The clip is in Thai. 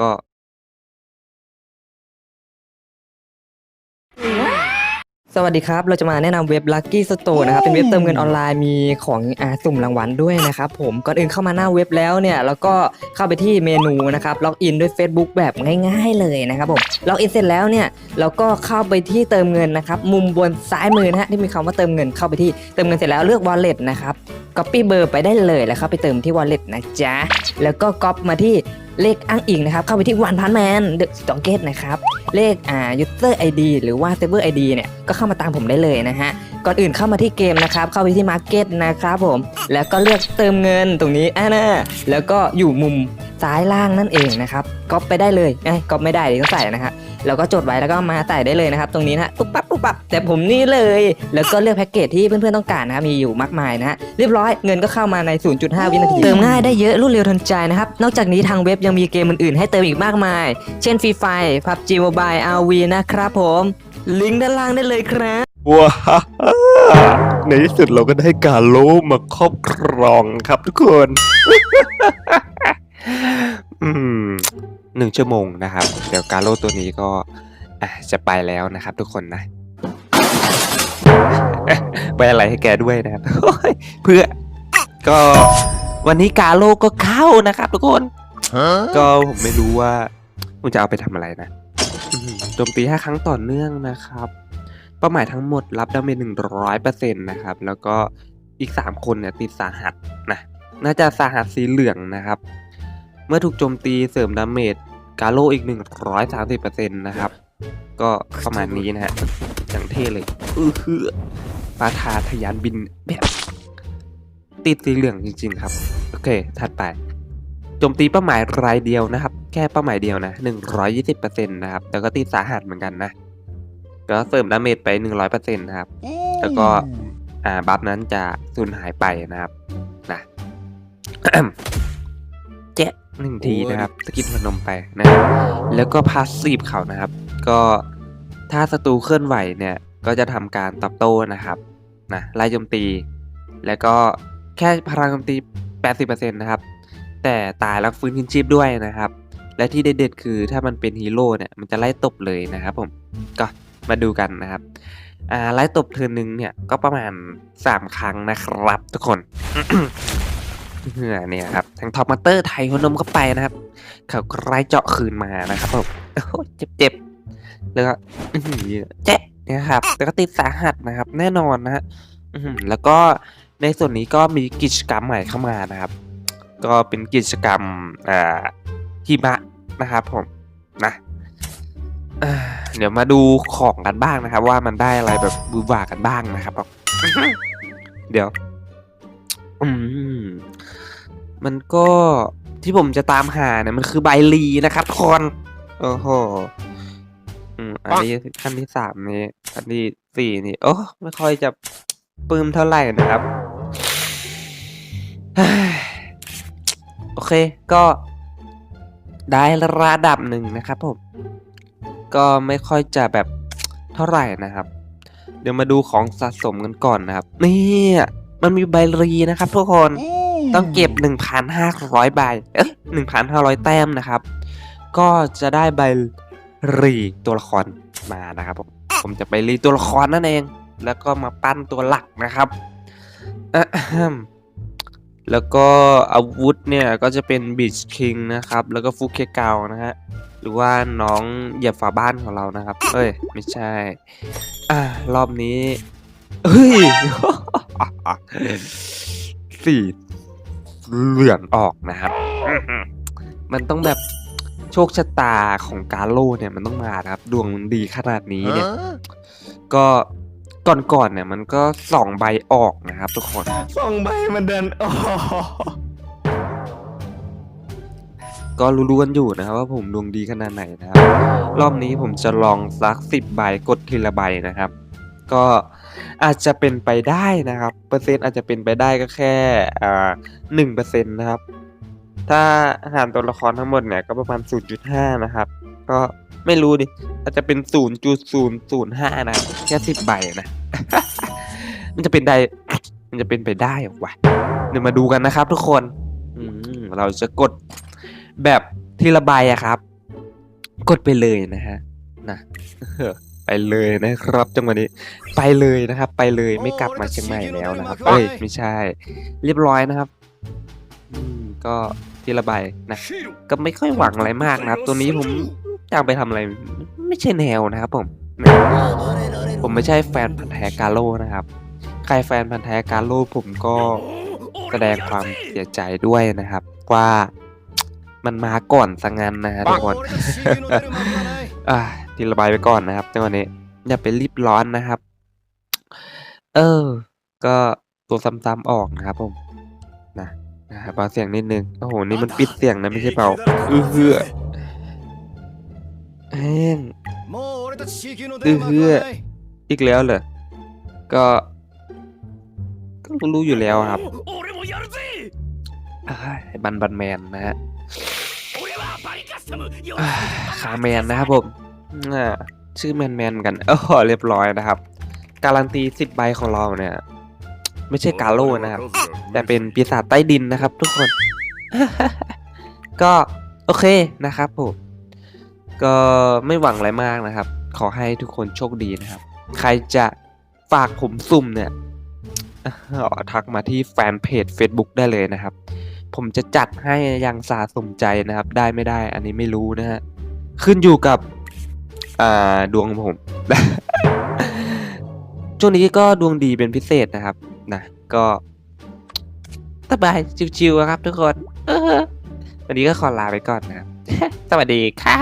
ก็สวัสดีครับ เราจะมาแนะนำเว็บ Lucky Store นะครับ เป็นเว็บเติมเงินออนไลน์ มีของอาสุ่มรางวัลด้วยนะครับผม ก่อนอื่นเข้ามาหน้าเว็บแล้วเนี่ย แล้วก็เข้าไปที่เมนูนะครับ ล็อกอินด้วย Facebook แบบง่ายๆเลยนะครับผม ล็อกอินเสร็จแล้วเนี่ย เราก็เข้าไปที่เติมเงินนะครับ มุมบนซ้ายมือนะฮะที่มีคำว่าเติมเงิน เข้าไปที่เติมเงินเสร็จแล้วเลือก wallet นะครับ copy เบอร์ไปได้เลยแล้วเข้าไปเติมที่ wallet นะจ๊ะ แล้วก็ก๊อปมาที่เลขอ้างอิงนะครับ เข้าไปที่วันพันแมนเดอะสตองเกตนะครับ เลขอ่า user ID หรือว่า server ID เนี่ย ก็เข้ามาตามผมได้เลยนะฮะ ก่อนอื่นเข้ามาที่เกมนะครับ เข้าไปที่ Market นะครับผม แล้วก็เลือกเติมเงินตรงนี้อ่านะแล้วก็อยู่มุมซ้ายล่างนั่นเองนะครับ ก๊อปไปได้เลยไอ้ก๊อปไม่ได้เดี๋ยวต้องใส่นะฮะ แล้วก็จดไว้แล้วก็มาใส่ได้เลยนะครับ ตรงนี้นะฮะปุ๊บปั๊บปุ๊บปั๊บแต่ผมนี่เลย แล้วก็เลือกแพ็กเกจที่เพื่อนๆต้องการนะครับมีอยู่มากมายนะฮะเรียบร้อยเงินก็เข้ามาใน 0.5 วินาที เติมง่ายได้เยอะรวดเร็วทันใจนะครับ นอกจากนี้ทางเว็บยังมีเกมอื่นๆ ให้เติมอีกมากมาย เช่น Free Fire PUBG Mobile RV นะครับผมลิงก์ด้านล่างได้เลยครับว้าในที่สุดเราก็ได้การโลมาครอบครองครับทุกคน อืม หนึ่งชั่วโมงนะครับ เดี๋ยวการโลตัวนี้ก็อะจะไปแล้วนะครับทุกคนนะไปอะไรให้แกด้วยนะครับโอ้ยเพื่อก็วันนี้กาโลก็เข้านะครับ ทุกคน ก็ผมไม่รู้ว่าผมจะเอาไปทำอะไรนะอืมโจมตีห้าครั้งต่อเนื่องนะครับ เป้าหมายทั้งหมดรับดาเมจหนึ่งร้อยเปอร์เซ็นต์นะครับ แล้วก็อีกสามคนเนี่ยติดสาหัสนะ น่าจะสาหัสสีเหลืองนะครับ เมื่อถูกโจมตีเสริมดาเมจกาโลอีกหนึ่งร้อยสามสิบเปอร์เซ็นต์นะครับ ก็ประมาณนี้นะฮะอย่างเท่เลยอือฮือปาทาทะยานบินแบบติดสีเหลืองจริง ๆ ครับ โอเค ถัดไปโจมตีเป้าหมายรายเดียวนะครับ แค่เป้าหมายเดียวนะ120%นะครับแล้วก็ตีสาหัสเหมือนกันนะ ก็เสริมดาเมจไป 100%นะครับ แล้วก็อ่าบัฟนั้นจะสูญหายไปนะครับนะ หนึ่งทีนะครับสกินพนมไปนะครับแล้วก็พาสซีฟเขานะครับ ก็ถ้าศัตรูเคลื่อนไหวเนี่ยก็จะทำการตอบโต้นะครับนะไล่โจมตี แล้วก็แค่พลังโจมตี 80%นะครับ แต่ตายแล้วฟื้นคืนชีพด้วยนะครับ และที่เด็ดๆคือถ้ามันเป็นฮีโร่เนี่ยมันจะไล่ตบเลยนะครับผมก็มาดูกันนะครับอ่าไล่ตบเทือนหนึ่งเนี่ยก็ประมาณ 3 ครั้งนะครับทุกคน เหื่อเนี่ยครับทางท็อปมาสเตอร์ไทยหัวนมเข้าไปนะครับเขาก็ไล่เจาะคืนมานะครับผมโอ้โหเจ็บๆแล้วก็เจ๊ะนะครับแล้วก็ติดสาหัสนะครับ แน่นอนนะฮะแล้วก็ในส่วนนี้ก็มีกิจกรรมใหม่เข้ามานะครับ ก็เป็นกิจกรรมอ่าหิมะนะครับผมนะเดี๋ยวมาดูของกันบ้างนะครับ ว่ามันได้อะไรแบบบูบากันบ้างนะครับเดี๋ยว อืม มันก็ที่ผมจะตามหาเนี่ยมันคือใบลีนะครับทุกคนโอ้โหอืมอันนี้ขั้นที่สามนี้อันที่สี่นี่โอ้ไม่ค่อยจะปลื้มเท่าไหร่นะครับเฮ้ยโอเคก็ได้ระดับหนึ่งนะครับผม ก็ไม่ค่อยจะแบบเท่าไหร่นะครับ เดี๋ยวมาดูของสะสมกันก่อนนะครับ นี่มันมีใบรีนะครับทุกคน ต้องเก็บ 1,500ใบเอ้ย1,500 แต้มนะครับ ก็จะได้ใบรีตัวละครมานะครับผมผมจะไปรีตัวละครนั่นเอง แล้วก็มาปั้นตัวหลักนะครับ แล้วก็อาวุธเนี่ยก็จะเป็นบิชคิงนะครับ แล้วก็ฟุกเคเกานะฮะ หรือว่าน้องเหยียบฝาบ้านของเรานะครับ เอ้ย ไม่ใช่ อ่ารอบนี้ เฮ้ยสี่ เหลืองออกนะครับ มันต้องแบบโชคชะตาของการโลเนี่ยมันต้องมานะครับ ดวงมันดีขนาดนี้เนี่ย ก็ก่อนๆเนี่ยมันก็สองใบออกนะครับ ทุกคนสองใบมันเดินอ๋อก็รู้ๆกันอยู่นะครับว่าผมดวงดีขนาดไหนนะครับ รอบนี้ผมจะลองสักสิบใบกดทีละใบนะครับ ก็ อาจจะเป็นไปได้นะครับ เปอร์เซ็นต์อาจจะเป็นไปได้ก็แค่หนึ่งเปอร์เซ็นต์นะครับ ถ้าหารตัวละครทั้งหมดเนี่ยก็ประมาณ 0.5 นะครับ ก็ไม่รู้ดิ อาจจะเป็น 0.005 นะครับแค่สิบใบนะ มันจะเป็นได้ มันจะเป็นไปได้หรอวะเดี๋ยวมาดูกันนะครับทุกคนอืเราจะกดแบบทีละใบอะครับ กดไปเลยนะฮะนะ เลยนะครับจังหวะนี้ไปเลยนะครับ ไปเลยไม่กลับมาเชียงใหม่แล้วนะครับเอ้ยไม่ใช่ เรียบร้อยนะครับอืมก็ทีละใบนะก็ไม่ค่อยหวังอะไรมากนะครับ ตัวนี้ผมอยากไปทำอะไร ไม่ใช่แนวนะครับผมนะผมไม่ใช่แฟนพันธ์แท้กาโลนะครับ ใครแฟนพันธ์แท้กาโลผมก็แสดงความเสียใจด้วยนะครับ ว่ามันมาก่อนสังงานนะฮะทุกคนอ่า ทีละใบไปก่อนนะครับจังหวะนี้อย่าไปรีบร้อนนะครับ เออ ก็ตัวซ้ำๆออกนะครับผมนะนะเบาเสียงนิดนึงโอ้โหนี่มันปิดเสียงนะไม่ใช่เบาอือเฮือแห้งอือเฮืออีกแล้วเหรอก็ก็รู้อยู่แล้วครับบันบันแมนนะฮะขาแมนนะครับผม อ่าชื่อแมนแมนๆกันโอ้โหเรียบร้อยนะครับ การันตีสิบใบของเราเนี่ย ไม่ใช่กาโลนะครับ แต่เป็นปีศาจใต้ดินนะครับ ทุกคน ก็โอเคนะครับผมก็ไม่หวังอะไรมากนะครับ ขอให้ทุกคนโชคดีนะครับ ใครจะฝากผมซุ่มเนี่ยอ๋อทักมาที่แฟนเพจ Facebook ได้เลยนะครับ ผมจะจัดให้อยังสาสมใจนะครับ ได้ไม่ได้ อันนี้ไม่รู้นะฮะขึ้นอยู่กับ อ่าดวงของผม ช่วงนี้ก็ดวงดีเป็นพิเศษนะครับนะก็สบายชิวๆครับทุกคนวันนี้ก็ขอลาไปก่อนนะครับ สวัสดีครับ